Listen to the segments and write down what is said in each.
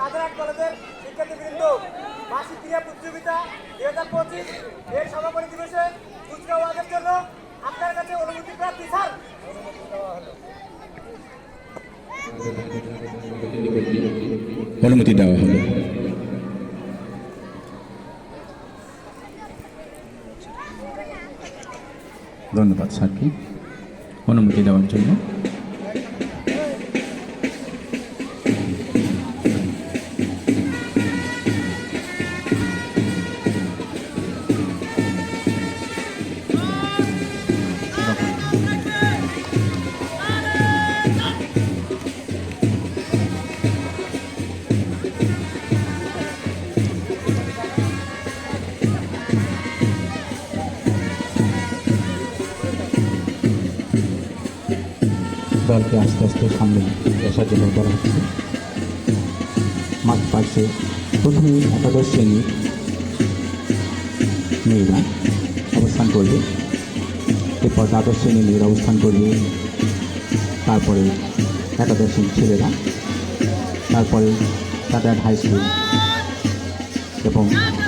রাজারহাট কলেজের শিক্ষার্থীবৃন্দ বার্ষিক ক্রীড়া প্রতিযোগিতা দুই হাজার পঁচিশ এর সমাপনী দিবসে কুচকাওয়াজের জন্য আপনার কাছে অনুমতি প্রার্থী, স্যার। অনুমতি দেওয়া হলো ধন্যবাদ স্যারকে অনুমতি দেওয়ার জন্য। দলকে আস্তে আস্তে সামনে আসার জন্য করা হচ্ছে মাঠ পাশে প্রথমে একাদশ শ্রেণির মেয়েরা অবস্থান করবে। এরপর দ্বাদশ শ্রেণির মেয়েরা অবস্থান করবে। তারপরে একাদশ শ্রেণির ছেলেরা, তারপরে তাদের হাই স্কুল এবং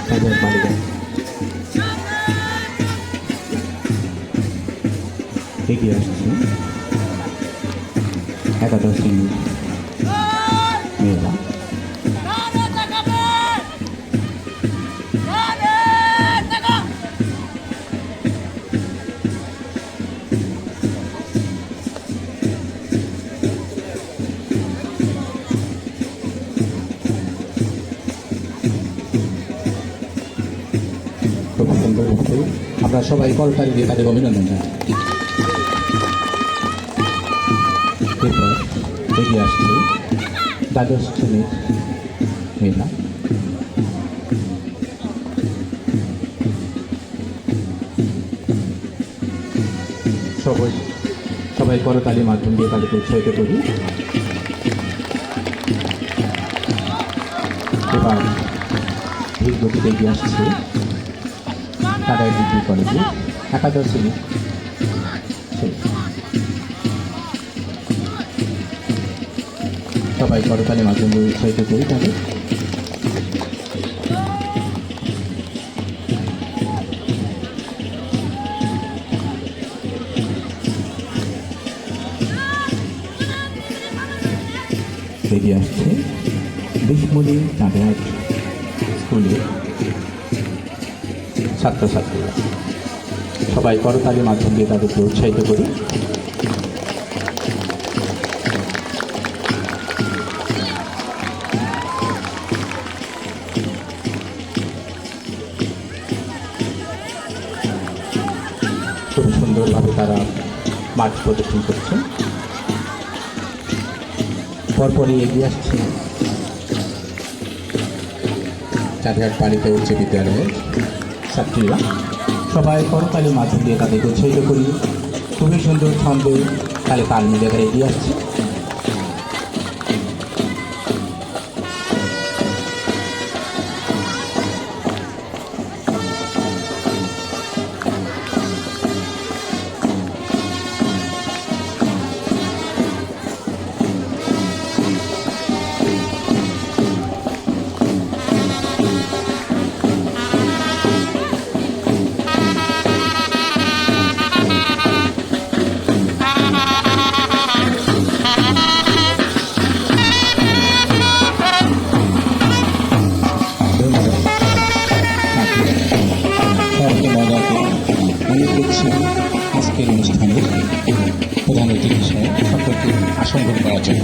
তাদের বালিকা এগিয়ে আসছে একাদশ মেয়েরা আমরা সবাই কলকারি দিয়ে তাদের অভিনন্দন জানাই এগিয়ে আসছে। দ্বাদশ শ্রেণির মেয়েরা। সবাই সবাই করতালি মাধ্যম দিয়ে তাদেরকে উৎসাহিত করি। এবার ধীর গতিতে এগিয়ে আসছে তারা ডিগ্রি কলেজে, একাদশ শ্রেণি সবাই করতালি মাধ্যমে উৎসাহিত করি তাদের এগিয়ে আসছে বিসমুলি তাদের স্কুলের ছাত্রছাত্রীরা। সবাই করতালির মাধ্যম দিয়ে তাদেরকে উৎসাহিত করি। সুন্দরভাবে তারা মাঠ প্রদর্শন করছেন। পরপরই এগিয়ে আসছে চারঘাট বাড়িতে উচ্চ বিদ্যালয়ের ছাত্রীরা। সবাই করতালির মাধ্যম দিয়ে তাদেরকে উৎসাহিত করি। খুবই সুন্দর ছন্দে তাহলে তাল মিলে এগিয়ে আসছে। আজকের অনুষ্ঠানের প্রধান অতিথি সহ সকলকে আসন গ্রহণ করার জন্য